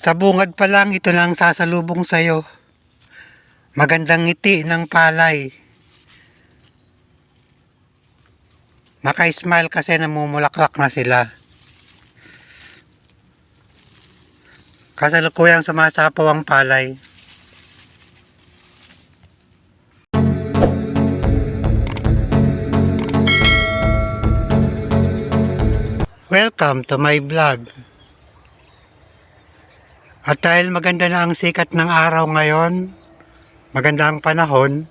Sa bungad pa lang, ito lang sasalubong sa'yo. Magandang ngiti ng palay. Maka-smile kasi namumulaklak na sila. Kasalukuyang sumasapaw ang palay. Welcome to my vlog. At dahil maganda na ang sikat ng araw ngayon, maganda ang panahon,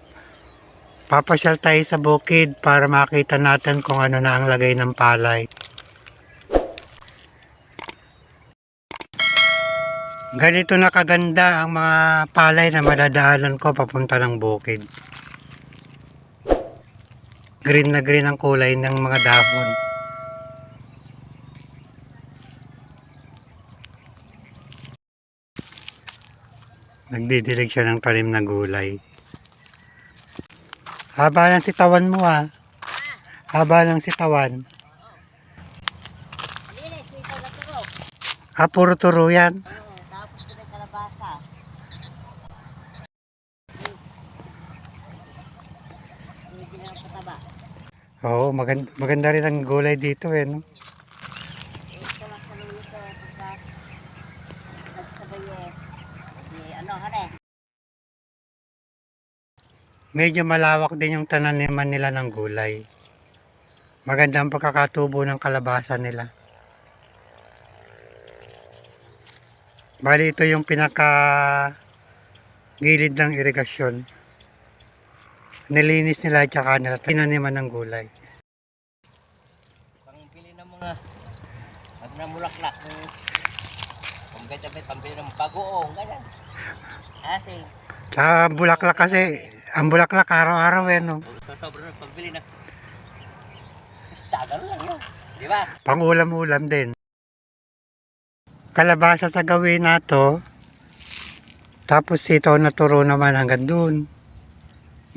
papasyal tayo sa bukid para makita natin kung ano na ang lagay ng palay. Ganito na kaganda ang mga palay na madadaanan ko papunta ng bukid. Green na green ang kulay ng mga dahon. Nagdidilig siya ng talim na gulay. Haba ng sitawan mo ah. Haba ng sitawan. Ah, puro turo yan. Oo, maganda, maganda rin ang gulay dito eh. No? Ito lang. Di, ano, hane? Medyo malawak din yung tananiman nila ng gulay. Maganda ang pagkakatubo ng kalabasa nila. Bali ito yung pinaka gilid ng irigasyon. Nilinis nila at saka nila tinaniman ng gulay. Pangbili ng mga pag namulaklak ng pambili ng bagoong, ganyan. Kasi, Sa bulaklak kasi, ang bulaklak araw-araw eh no. so, sobrang pagbili na. Basta, gano'n lang yun. Di ba? Pangulam-ulam din. Kalabasa sa gawin nato. Tapos ito naturo naman hanggang dun.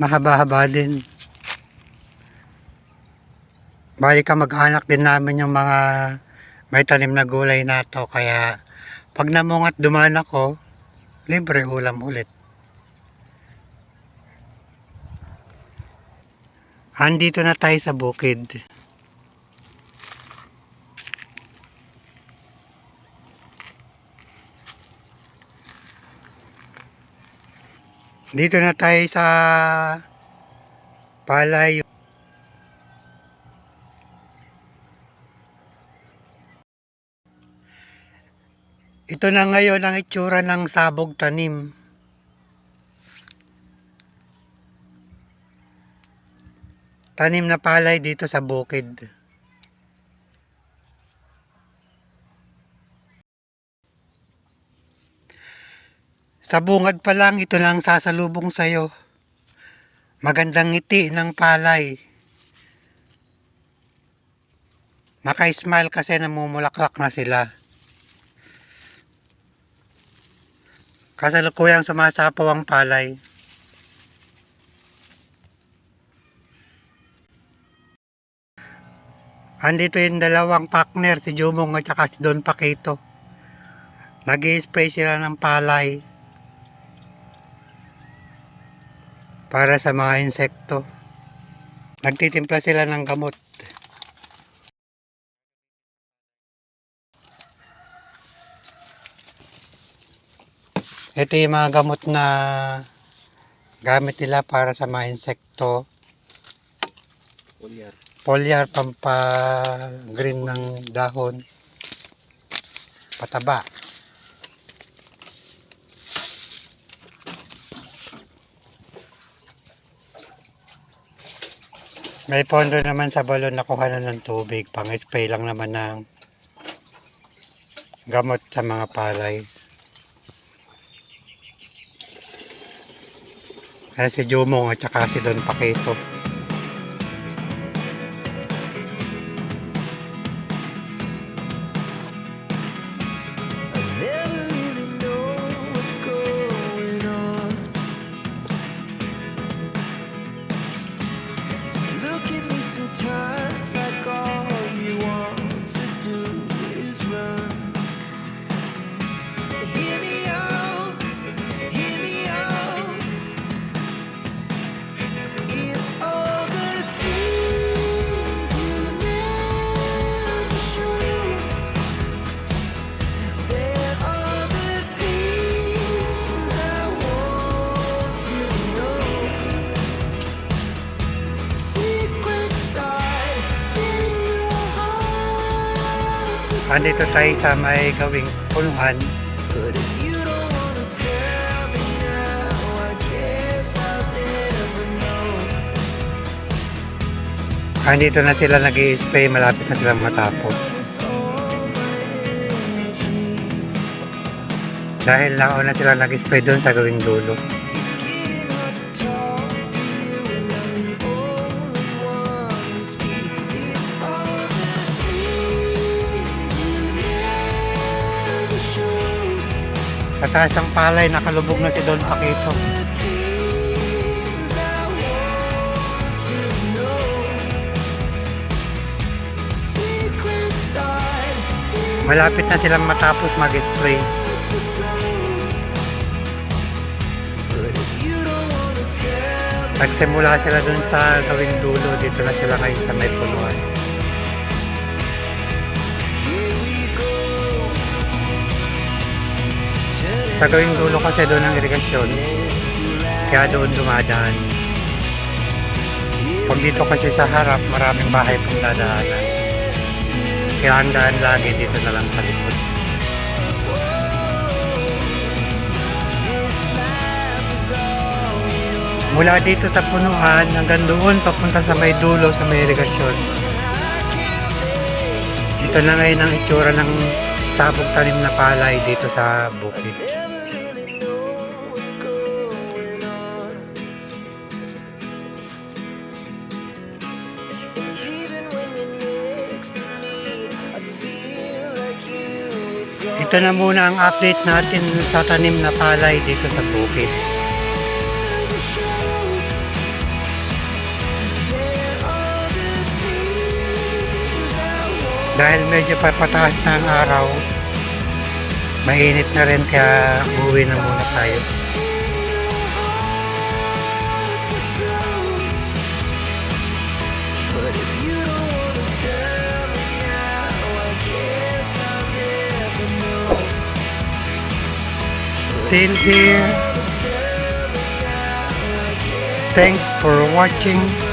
Mahaba-haba din. Balik ka mag-anak din namin yung mga may tanim na gulay nato. Kaya pag namungat dumaan ako, libre ulam ulit. Andito na tayo sa bukid. Dito na tayo sa palay. Ito na ngayon ang itsura ng sabog tanim. Tanim na palay dito sa bukid. Sa bungad pa lang, ito lang sasalubong sa'yo. Magandang ngiti ng palay. Maka-smile kasi namumulaklak na sila. Kasalukuyang sumasapaw ang palay. Andito yung dalawang partner, si Jumong at saka si Don Paquito. nag spray sila ng palay. para sa mga insekto. Nagtitimpla sila ng gamot. Ito yung mga gamot na gamit nila para sa mga insekto. Kulyar. Foliar pampa green ng dahon. Pataba. May pondo naman sa balon na kuha na ng tubig. Pang-spray lang naman ng gamot sa mga palay. Kaya si Jumong at saka si Don Paquito. Andito tayo sa may gawing never know. Andito na sila nag spray malapit na silang matapos. Dahil nauna sila nag-spray doon sa gawing dulo. Sa taas ng palay, nakalubog na si Don Paquito. Malapit na silang matapos mag-spray. Nagsimula sila doon sa gawing dulo. Dito na sila ngayon sa may punuan. Sa gawing dulo kasi doon ang irigasyon. Kaya doon dumadaan. Pag dito kasi sa harap, maraming bahay pang dadaanan. Kaya ang daan lagi dito na lang sa likod. Mula dito sa punuan hanggang doon papunta sa may dulo sa may irigasyon. Ito na ngayon ang itsura ng sabog tanim na palay dito sa bukid. Ito na muna ang update natin sa tanim na palay dito sa bukid. Dahil medyo papataas na ang araw, mainit na rin kaya uwi na muna tayo. But if Till here, thanks for watching.